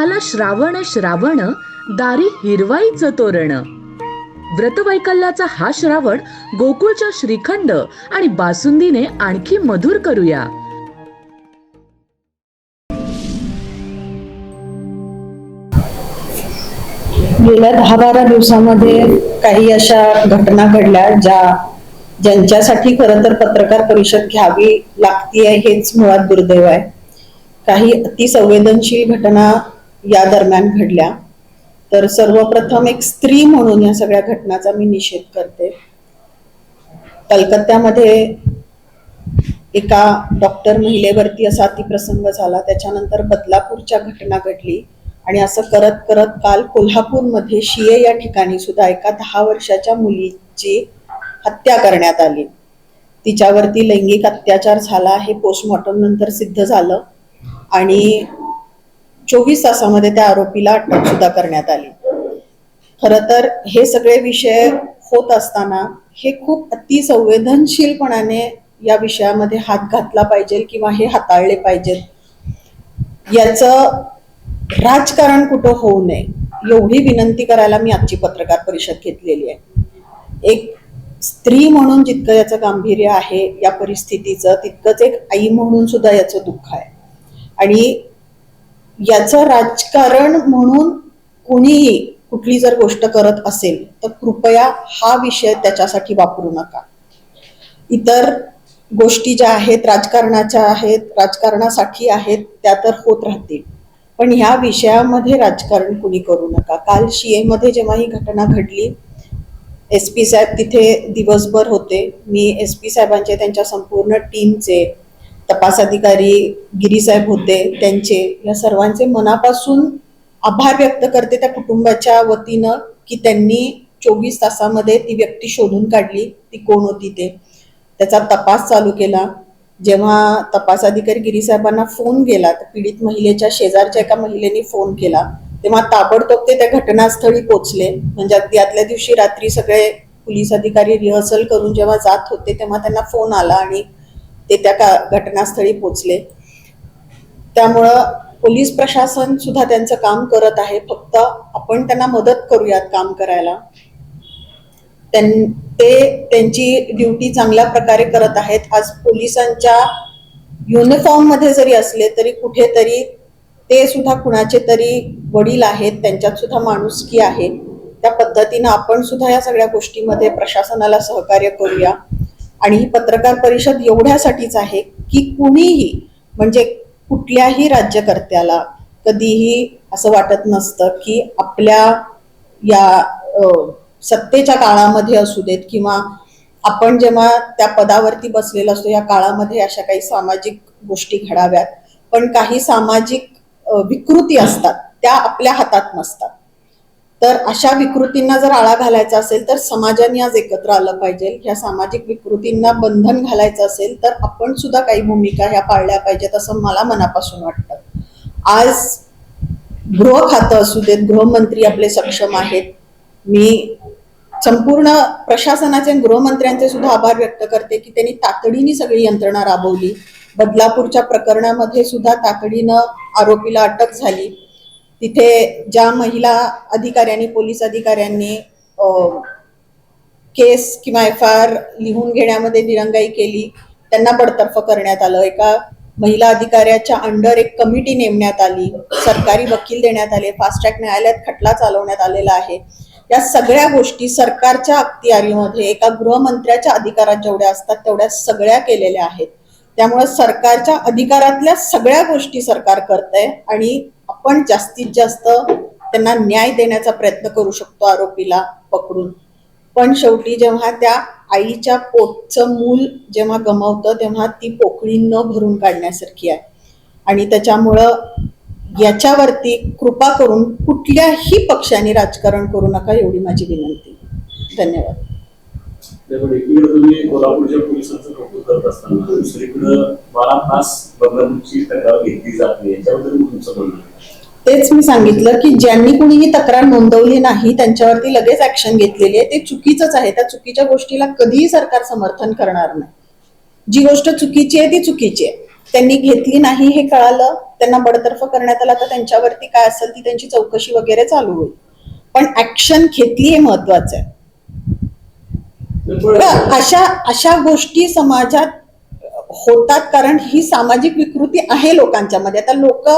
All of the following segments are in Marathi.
आला श्रावण श्रावण दारी हिरवाईचं तोरण. व्रतवैकल्याचा हा श्रावण गोकुळच्या श्रीखंड आणि बासुंदीने आणखी मधुर करूया. गेल्या दहा बारा दिवसामध्ये काही अशा घटना घडल्या ज्या ज्यांच्यासाठी खरं तर पत्रकार परिषद घ्यावी लागतीये हेच मुळात दुर्दैव आहे. काही अतिसंवेदनशील घटना या दरम्यान घडल्या. तर सर्वप्रथम एक स्त्री म्हणून या सगळ्या घटनाचा मी निषेध करते. कलकत्त्यामध्ये एका डॉक्टर महिलेवरती असा अतिप्रसंग झाला. त्याच्यानंतर बदलापूरच्या घटना घडली. आणि असं करत करत काल कोल्हापूरमध्ये शिये या ठिकाणी सुद्धा एका दहा वर्षाच्या मुलीची हत्या करण्यात आली. तिच्यावरती लैंगिक अत्याचार झाला. हे पोस्टमॉर्टम नंतर सिद्ध झालं. आणि चोवीस तासामध्ये त्या आरोपीला अटक सुद्धा करण्यात आली. खर तर हे सगळे विषय होत असताना हे खूप अतिसंवेदनशीलपणाने या विषयामध्ये हात घातला पाहिजे किंवा हे हाताळले पाहिजेत याचं राजकारण कुठं होऊ नये एवढी विनंती करायला मी आजची पत्रकार परिषद घेतलेली आहे. एक स्त्री म्हणून जितकं याचं गांभीर्य आहे या परिस्थितीचं तितकंच एक आई म्हणून सुद्धा याचं दुःख आहे. आणि याचं राजकारण म्हणून कुणीही कुठली जर गोष्ट करत असेल तर कृपया हा विषय त्याच्यासाठी वापरू नका. इतर गोष्टी ज्या आहेत राजकारणाच्या आहेत राजकारणासाठी आहेत त्या तर होत राहतील. पण ह्या विषयामध्ये राजकारण कुणी करू नका. काल शिएमध्ये जेव्हा ही घटना घडली एस पी साहेब तिथे दिवसभर होते. मी एस पी साहेबांचे त्यांच्या संपूर्ण टीमचे तपास अधिकारी गिरीसाहेब होते त्यांचे या सर्वांचे मनापासून आभार व्यक्त करते त्या कुटुंबाच्या वतीनं की त्यांनी चोवीस तासामध्ये ती व्यक्ती शोधून काढली ती कोण होती ते. त्याचा तपास चालू केला. जेव्हा तपास अधिकारी गिरीसाहेबांना फोन गेला तर पीडित महिलेच्या शेजारच्या एका महिलेने फोन केला. तेव्हा ताबडतोब ते त्या घटनास्थळी पोचले म्हणजे अगदी आदल्या दिवशी रात्री सगळे पोलीस अधिकारी रिहर्सल करून जेव्हा जात होते तेव्हा त्यांना फोन आला आणि ते त्या का घटनास्थळी पोचले. त्यामुळं पोलीस प्रशासन सुद्धा त्यांचं काम करत आहे. फक्त आपण त्यांना मदत करूयात काम करायला. त्यां- ते त्यांची ड्युटी चांगल्या प्रकारे करत आहेत. आज पोलिसांच्या युनिफॉर्ममध्ये जरी असले तरी कुठेतरी ते सुद्धा कुणाचे तरी वडील आहेत. त्यांच्यात सुद्धा माणुसकी आहे. त्या पद्धतीनं आपण सुद्धा या सगळ्या गोष्टीमध्ये प्रशासनाला सहकार्य करूया. आणि ही पत्रकार परिषद एवढ्यासाठीच आहे की कुणीही म्हणजे कुठल्याही राज्यकर्त्याला कधीही असं वाटत नसतं की आपल्या या सत्तेच्या काळामध्ये असू देत किंवा आपण जेव्हा त्या पदावरती बसलेलो असतो या काळामध्ये अशा काही सामाजिक गोष्टी घडाव्यात. पण काही सामाजिक विकृती असतात त्या आपल्या हातात नसतात. तर अशा विकृतींना जर आळा घालायचा असेल तर समाजाने आज एकत्र आलं पाहिजे. ह्या सामाजिक विकृतींना बंधन घालायचं असेल तर आपण सुद्धा काही भूमिका ह्या पाळल्या पाहिजेत असं मला मनापासून वाटतं. आज गृह खातं असू देत गृहमंत्री आपले सक्षम आहेत. मी संपूर्ण प्रशासनाचे गृहमंत्र्यांचे सुद्धा आभार व्यक्त करते की त्यांनी तातडीने सगळी यंत्रणा राबवली. बदलापूरच्या प्रकरणामध्ये सुद्धा तातडीनं आरोपीला अटक झाली. तिथे ज्या महिला अधिकाऱ्यांनी पोलीस अधिकाऱ्यांनी केस किंवा एफ आय आर लिहून घेण्यामध्ये दिरंगाई केली त्यांना बडतर्फ करण्यात आलं. एका महिला अधिकाऱ्याच्या अंडर एक कमिटी नेमण्यात आली. सरकारी वकील देण्यात आले. फास्ट ट्रॅक न्यायालयात खटला चालवण्यात आलेला आहे. या सगळ्या गोष्टी सरकारच्या अखत्यारीमध्ये एका गृहमंत्र्याच्या अधिकारात जेवढ्या असतात तेवढ्या सगळ्या केलेल्या आहेत. त्यामुळे सरकारच्या अधिकारातल्या सगळ्या गोष्टी सरकार करतंय आणि आपण जास्तीत जास्त त्यांना न्याय देण्याचा प्रयत्न करू शकतो आरोपीला पकडून. पण शेवटी जेव्हा त्या आईच्या पोटचं मूल जेव्हा गमावतं तेव्हा ती पोकळी न भरून काढण्यासारखी आहे. आणि त्याच्यामुळं याच्यावरती कृपा करून कुठल्याही पक्षाने राजकारण करू नका एवढी माझी विनंती. धन्यवाद. त्यामुळे एकीकडे तुम्ही कोल्हापूरच्या पोलिसांचं कौतुक करत असताना दुसरीकडे बारा तास बदलापूरची तक्रार घेतली जाते याच्याबद्दल तुमचं म्हणणं तेच मी सांगितलं की ज्यांनी कुणीही तक्रार नोंदवली नाही त्यांच्यावरती लगेच ऍक्शन घेतलेली आहे. ते चुकीचंच आहे. त्या चुकीच्या गोष्टीला कधीही सरकार समर्थन करणार नाही. जी गोष्ट चुकीची आहे ती चुकीची आहे. त्यांनी घेतली नाही हे कळालं त्यांना बडतर्फ करण्यात आला तर त्यांच्यावरती काय असेल ती त्यांची चौकशी वगैरे चालू होईल. पण ऍक्शन घेतली हे महत्वाचं आहे. अशा अशा गोष्टी समाजात होतात कारण ही सामाजिक विकृती आहे लोकांच्या मध्ये. आता लोक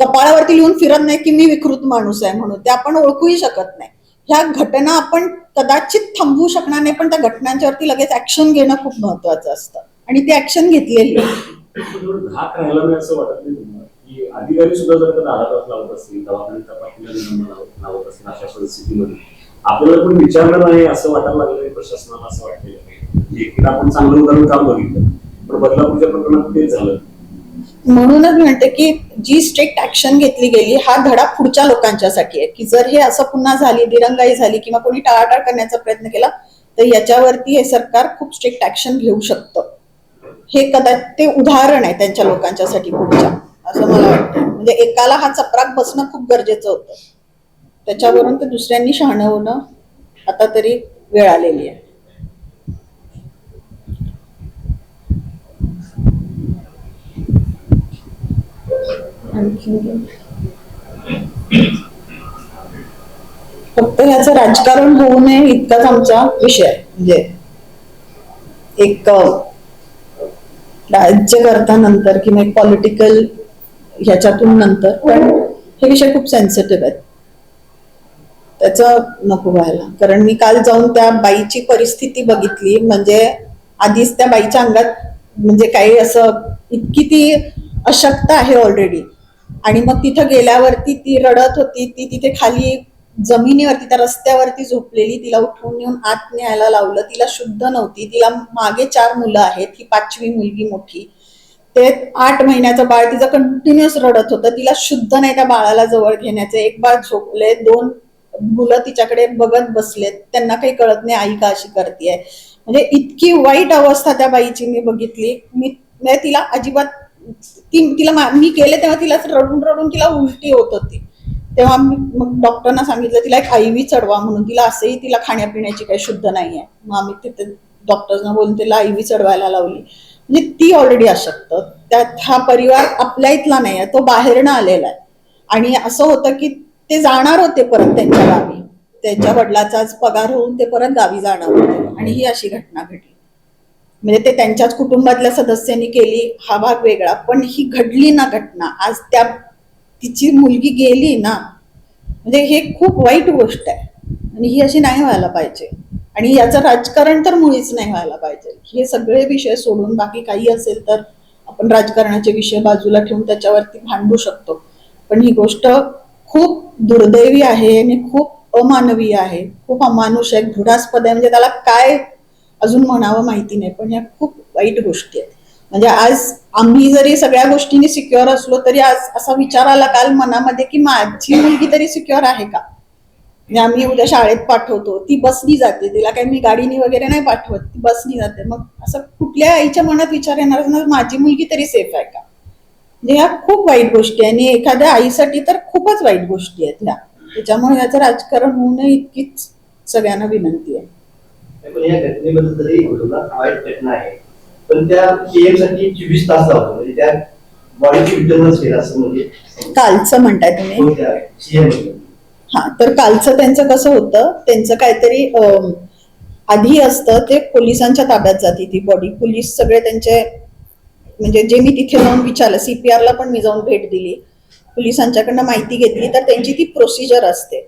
कपाळावरती लिहून फिरत नाही की मी विकृत माणूस आहे म्हणून. ते आपण ओळखूही शकत नाही. ह्या घटना आपण कदाचित थांबवू शकणार नाही पण त्या घटनांच्या वरती लगेच ऍक्शन घेणं खूप महत्वाचं असतं. आणि ती ऍक्शन घेतलेली. अधिकारी सुद्धा जर लावत असतील दवाखान्यात लावत असतील अशा परिस्थितीमध्ये. आपल्याला कोणी विचारलं नाही असं वाटायला लागलं प्रशासनाला असं वाटलेलं म्हणजे एकदा आपण चांगलं उदाहरण काम बघितलं पण बदलापूरच्या प्रकरणात तेच झालं. म्हणूनच म्हणते की जी स्ट्रिक्ट ऍक्शन घेतली गेली हा धडा पुढच्या लोकांच्यासाठी आहे. की जर हे असं पुन्हा झाली दिरंगाई झाली किंवा कोणी टाळाटाळ करण्याचा प्रयत्न केला तर याच्यावरती हे सरकार खूप स्ट्रिक्ट ऍक्शन घेऊ शकतं. हे कदाचित ते उदाहरण आहे त्यांच्या लोकांच्यासाठी पुढच्या असं मला वाटतं म्हणजे एकाला हा चपराक बसणं खूप गरजेचं होतं. त्याच्यावरून तर दुसऱ्यांनी शहाणं होणं आता तरी वेळ आलेली आहे. आणखीन फक्त ह्याचं राजकारण होऊ नये इतकाच आमचा विषय आहे. म्हणजे एक राज्य करता नंतर किंवा एक पॉलिटिकल ह्याच्यातून नंतर पण हे विषय खूप सेन्सिटिव्ह आहेत. त्याचं नको व्हायला. कारण मी काल जाऊन त्या बाईची परिस्थिती बघितली. म्हणजे आधीच त्या बाईच्या अंगात म्हणजे काही असं इतकी ती अशक्त आहे ऑलरेडी आणि मग तिथं गेल्यावरती ती रडत होती. ती तिथे खाली जमिनीवरती त्या रस्त्यावरती झोपलेली. तिला उठवून नेऊन आत न्यायला लावलं. तिला शुद्ध नव्हती. तिला मागे चार मुलं आहेत. ही पाचवी मुलगी मोठी. ते आठ महिन्याचं बाळ तिचं कंटिन्युअस रडत होतं. तिला शुद्ध नाही त्या बाळाला जवळ घेण्याचे. एक बाळ झोपले दोन मुलं तिच्याकडे बघत बसलेत त्यांना काही कळत नाही आई का अशी करते म्हणजे इतकी वाईट अवस्था त्या बाईची मी बघितली. मी म्हणजे तिला अजिबात ती तिला मी केले तेव्हा तिला रडून रडून तिला उलटी होत होती. तेव्हा मी मग डॉक्टरना सांगितलं तिला एक आईवी चढवा म्हणून. तिला असंही तिला खाण्यापिण्याची काही शुद्ध नाहीये. मग आम्ही तिथे डॉक्टर्सना बोलून तिला आईवी चढवायला लावली. म्हणजे ती ऑलरेडी अशक्त. त्यात हा परिवार आपल्या इथला नाही आहे तो बाहेरनं आलेला आहे. आणि असं होतं की ते जाणार होते परत त्यांच्या गावी. त्यांच्या वडिलाचाच पगार होऊन ते परत गावी जाणार होते. आणि ही अशी घटना घडली. म्हणजे ते त्यांच्याच कुटुंबातल्या सदस्यांनी केली. हा भाग वेगळा. पण ही घडली ना घटना. आज त्या तिची मुलगी गेली ना म्हणजे हे खूप वाईट गोष्ट आहे. आणि ही अशी नाही व्हायला पाहिजे. आणि याचं राजकारण तर मुळीच नाही व्हायला पाहिजे. हे सगळे विषय सोडून बाकी काही असेल तर आपण राजकारणाचे विषय बाजूला ठेवून त्याच्यावरती भांडू शकतो. पण ही गोष्ट खूप दुर्दैवी आहे आणि खूप अमानवीय आहे. खूप अमानुष आहे घृणास्पद आहे. म्हणजे त्याला काय अजून म्हणावं माहिती नाही पण ह्या खूप वाईट गोष्टी आहेत. म्हणजे आज आम्ही जरी सगळ्या गोष्टींनी सिक्युअर असलो तरी आज असा विचार आला काल मनामध्ये की माझी मुलगी तरी सिक्युअर आहे का? म्हणजे आम्ही उद्या शाळेत पाठवतो ती बसनी जाते. तिला काही मी गाडीनी वगैरे नाही पाठवत ती बसनी जाते. मग असं कुठल्या आईच्या मनात विचार येणार माझी मुलगी तरी सेफ आहे का? म्हणजे ह्या खूप वाईट गोष्टी आहे. आणि एखाद्या आईसाठी तर खूपच वाईट गोष्टी आहेत ह्या. त्याच्यामुळे याचं राजकारण होऊ नये इतकीच सगळ्यांना विनंती आहे. पण या घटनेबद्दल जरी बोलला वाईट घटना आहे. पण त्या पीएमसाठी चोवीस तास लावतो म्हणजे त्या बॉडीची विटर्नच केलं असं म्हणजे कालचं म्हणताय तुम्ही? हा तर कालचं त्यांचं कसं होतं? त्यांचं काहीतरी आधी असतं ते पोलिसांच्या ताब्यात जाते ती बॉडी पोलीस सगळे त्यांचे म्हणजे जे मी तिथे जाऊन विचारलं सीपीआरला ला पण मी जाऊन भेट दिली. पोलिसांच्याकडनं माहिती घेतली तर त्यांची ती प्रोसिजर असते.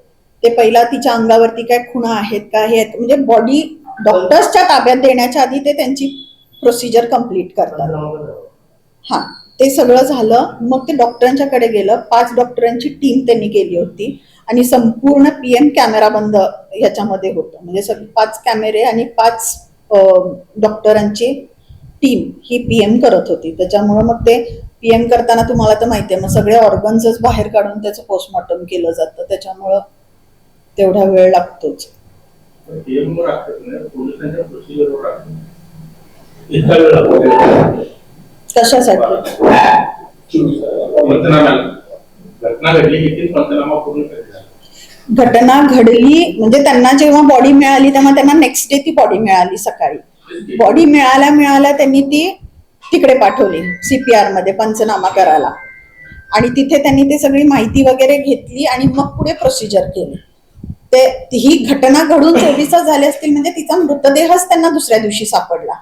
ते पहिला तिच्या अंगावरती काय खुणा आहेत का हे आहेत म्हणजे बॉडी डॉक्टर्सच्या ताब्यात देण्याच्या आधी ते त्यांची प्रोसिजर कंप्लीट करतात. हा ते सगळं झालं. मग ते डॉक्टरांच्याकडे गेलं. पाच डॉक्टरांची टीम त्यांनी केली होती. आणि संपूर्ण पीएम कॅमेरा बंद ह्याच्यामध्ये होतं. म्हणजे सग पाच कॅमेरे आणि पाच डॉक्टरांची टीम ही पीएम करत होती. त्याच्यामुळे मग ते पीएम करताना तुम्हाला तर माहिती आहे मग सगळे ऑर्गन्सच बाहेर काढून त्याचं पोस्टमॉर्टम केलं जातं. त्याच्यामुळं तेवढा वेळ लागतोच. कशासाठी? घटना घडली म्हणजे त्यांना जेव्हा बॉडी मिळाली तेव्हा त्यांना नेक्स्ट डे ती बॉडी मिळाली सकाळी. बॉडी मिळाल्या मिळाल्या त्यांनी ती तिकडे पाठवली सीपीआरमध्ये पंचनामा करायला. आणि तिथे त्यांनी ते सगळी माहिती वगैरे घेतली आणि मग पुढे प्रोसिजर केली. ते ही घटना घडून चोवीस झाली झाले असतील म्हणजे तिचा मृतदेहच त्यांना दुसऱ्या दिवशी सापडला.